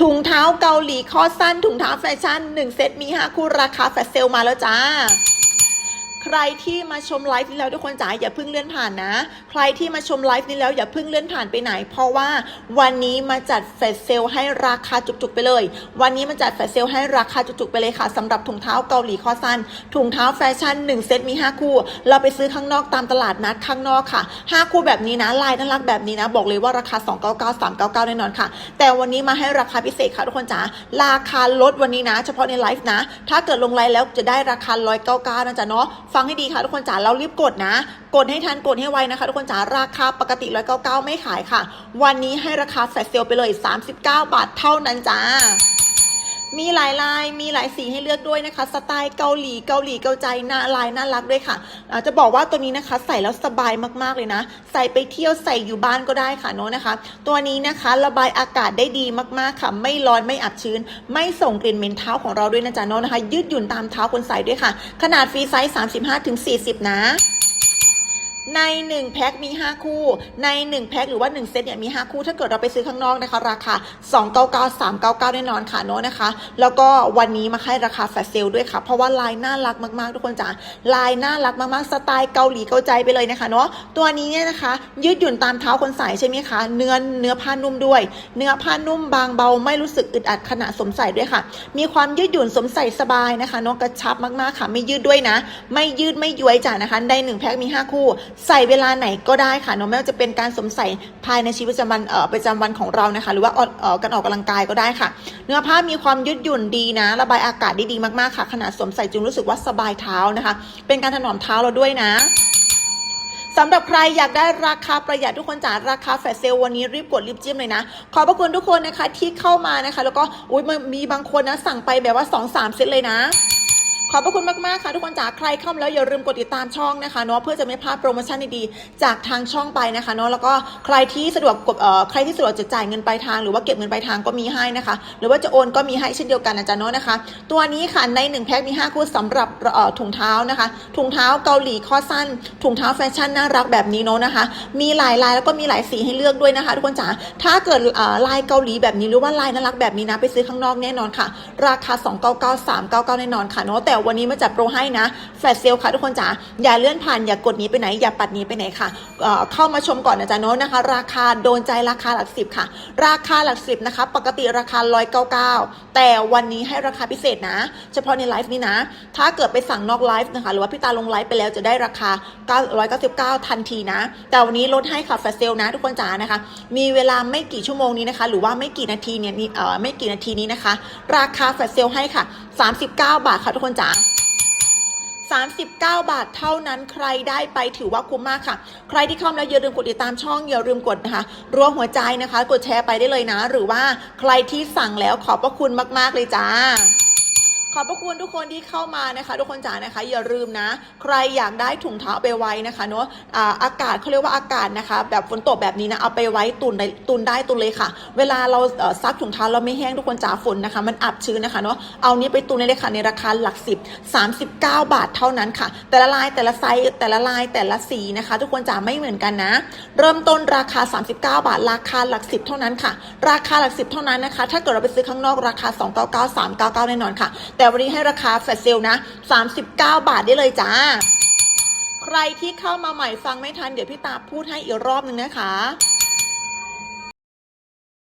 ถุงเท้าเกาหลีข้อสั้นถุงเท้าแฟชั่น 1 เซตมี 5 คู่ราคาแฟชเซลมาแล้วจ้า ใครที่มาชมไลฟ์นี้แล้วทุกคนจ๋าอย่าเพิ่งเลื่อนผ่านนะ ใครที่มาชมไลฟ์นี้แล้วอย่าเพิ่งเลื่อนผ่านไปไหน เพราะว่าวันนี้มาจัดแฟชเซลให้ราคาจุกๆไปเลย วันนี้มาจัดแฟชเซลให้ราคาจุกๆไปเลยค่ะสำหรับถุงเท้าเกาหลีคอสั้นถุงเท้าแฟชั่น1เซตมี 5 คู่ เราไปซื้อข้างนอกตามตลาดนัดข้างนอกค่ะ 5 คู่แบบนี้นะลายน่ารักแบบนี้นะ บอกเลยว่าราคา 299 399แน่นอนค่ะ แต่วันนี้มาให้ราคาพิเศษค่ะทุกคนจ๋าราคาลดวันนี้นะ เฉพาะในไลฟ์นะ ถ้าเกิดลงไลฟ์แล้วจะได้ราคา199นะจ๊ะเนาะฟังให้ดีค่ะทุกคนจ๋าเรารีบกดนะ กดให้ทันกดให้ไวนะคะ ทุกคนจ๋าราคาปกติ199ไม่ขายค่ะ วันนี้ให้ราคาแฟลชเซลไปเลย 39 บาทเท่านั้นจ้า มีหลายลาย มีหลายสีให้เลือกด้วยนะคะ สไตล์เกาหลีเกาหลีเกาใจน้าลายน่ารักด้วยค่ะจะบอกว่าตัวนี้นะคะใส่แล้วสบายมากๆเลยนะ ใส่ไปเที่ยวใส่อยู่บ้านก็ได้ค่ะเนาะนะคะ ตัวนี้นะคะระบายอากาศได้ดีมากๆค่ะ ไม่ร้อนไม่อับชื้น ไม่ส่งกลิ่นเหม็นเท้าของเราด้วยนะจ๊ะเนาะนะคะ ยืดหยุ่นตามเท้าคนใส่ด้วยค่ะ ขนาดฟรีไซส์ 35-40 นะ ใน 1 แพ็คมี 5 คู่ ใน 1 แพ็คหรือว่า 1 เซตเนี่ยมี 5 คู่ ถ้าเกิดเราไปซื้อข้างนอกนะคะ ราคา 299 399 แน่นอนค่ะเนาะนะคะ แล้วก็วันนี้มาให้ราคาแฟลชเซลด้วยค่ะ เพราะว่าลายน่ารักมากๆ ทุกคนจ๋าลายน่ารักมากๆ สไตล์เกาหลีเกาใจไปเลยนะคะเนาะตัวนี้เนี่ยนะคะ ยืดหยุ่นตามเท้าคนใส่ใช่ไหมคะ เนื้อเนื้อผ้านุ่มด้วย เนื้อผ้านุ่มบางเบาไม่รู้สึกอึดอัดขณะสวมใส่ด้วยค่ะ มีความยืดหยุ่นสวมใส่สบายนะคะเนาะกระชับมากๆค่ะ ไม่ยืดด้วยนะ ไม่ยืดไม่ย้วยจ้ะนะคะ ในหนึ่งแพ็คมี 5 คู่ใส่เวลาไหนก็ได้ค่ะเนาะไม่ว่าจะเป็นการสวมใส่ภายในชีวิตประจำวันเอ่อประจำวันของเรานะคะ หรือว่าออกเอ่อการออกกำลังกายก็ได้ค่ะ เนื้อผ้ามีความยืดหยุ่นดีนะ ระบายอากาศได้ดีมากๆค่ะ ขนาดสวมใส่จึงรู้สึกว่าสบายเท้านะคะ เป็นการถนอมเท้าเราด้วยนะสำหรับใครอยากได้ราคาประหยัดทุกคนจ๋าราคาแฟลชเซลวันนี้รีบกดรีบจิ้มเลยนะ ขอบพระคุณทุกคนนะคะที่เข้ามานะคะ แล้วก็อุ้ยมีบางคนนะสั่งไปแบบว่า 2-3 เซตเลยนะ ขอบพระคุณมากๆค่ะทุกคนจ๋าใครเข้ามาแล้วอย่าลืมกดติดตามช่องนะคะเนาะเพื่อจะไม่พลาดโปรโมชั่นดีๆจากทางช่องไปนะคะเนาะแล้วก็ใครที่สะดวกกดเอ่อใครที่สะดวกจะจ่ายเงินปลายทางหรือว่าเก็บเงินปลายทางก็มีให้นะคะ หรือว่าจะโอนก็มีให้เช่นเดียวกันนะจ๊ะเนาะนะคะ ตัวนี้ค่ะใน1แพ็คมี5คู่สำหรับเอ่อถุงเท้านะคะถุงเท้าเกาหลีข้อสั้น ถุงเท้าแฟชั่นน่ารักแบบนี้เนาะนะคะ มีหลายลายแล้วก็มีหลายสีให้เลือกด้วยนะคะทุกคนจ๋าถ้าเกิดเอ่อลายเกาหลีแบบนี้หรือว่าลายน่ารักแบบนี้นะไปซื้อข้างนอกแน่นอนค่ะ ราคา 299 399 แน่นอนค่ะเนาะแต่วันนี้มาจัดโปรให้นะแฟลชเซลค่ะทุกคนจ๋าอย่าเลื่อนผ่านอย่ากดนี้ไปไหน อย่าปัดนี้ไปไหนค่ะเเข้ามาชมก่อนนะจ๊ะเนาะนะคะ ราคาโดนใจราคาหลักสิบค่ะ ราคาหลักสิบนะคะ ปกติราคา199แต่วันนี้ให้ราคาพิเศษนะ เฉพาะในไลฟ์นี้นะ ถ้าเกิดไปสั่งนอกไลฟ์นะคะ หรือว่าพี่ตาลงไลฟ์ไปแล้วจะได้ราคา 999 ทันทีนะ แต่วันนี้ลดให้ค่ะแฟลชเซลนะทุกคนจ๋านะคะ มีเวลาไม่กี่ชั่วโมงนี้นะคะ หรือว่าไม่กี่นาทีเนี่ยนี่เออไม่กี่นาทีนี้นะคะ ราคาแฟลชเซลให้ค่ะ 39 บาทค่ะทุกคนจ๋า 39 บาทเท่านั้นใครได้ไปถือว่าคุ้มมากค่ะ ใครที่เข้ามาแล้วอย่าลืมกดติดตามช่องอย่าลืมกดนะคะรัวหัวใจนะคะ กดแชร์ไปได้เลยนะ หรือว่าใครที่สั่งแล้วขอบพระคุณมาก ๆ เลยจ้า ขอบพระคุณทุกคนที่เข้ามานะคะ ทุกคนจ๋านะคะ อย่าลืมนะ ใครอยากได้ถุงเท้าไปไว้นะคะเนาะอ่าอากาศเขาเรียกว่าอากาศนะคะ แบบฝนตกแบบนี้นะเอาไปไว้ตุนตุนได้ตุนเลยค่ะ เวลาเราซักถุงเท้าเราไม่แห้งทุกคนจ๋าฝนนะคะ มันอับชื้นนะคะเนาะเอานี้ไปตุนเลยค่ะในราคาหลักสิบ39 บาทเท่านั้นค่ะ แต่ละลายแต่ละไซส์แต่ละลายแต่ละสีนะคะ ทุกคนจ๋าไม่เหมือนกันนะ เริ่มต้นราคา 39 บาท ราคาหลักสิบเท่านั้นค่ะ ราคาหลักสิบเท่านั้นนะคะ ถ้าเกิดเราไปซื้อข้างนอกราคา 299 399 แน่นอนค่ะแแต่วันนี้ให้ราคาแฟลชเซลนะ39 บาทได้เลยจ้า ใครที่เข้ามาใหม่ฟังไม่ทันเดี๋ยวพี่ตาพูดให้อีกรอบหนึ่งนะคะ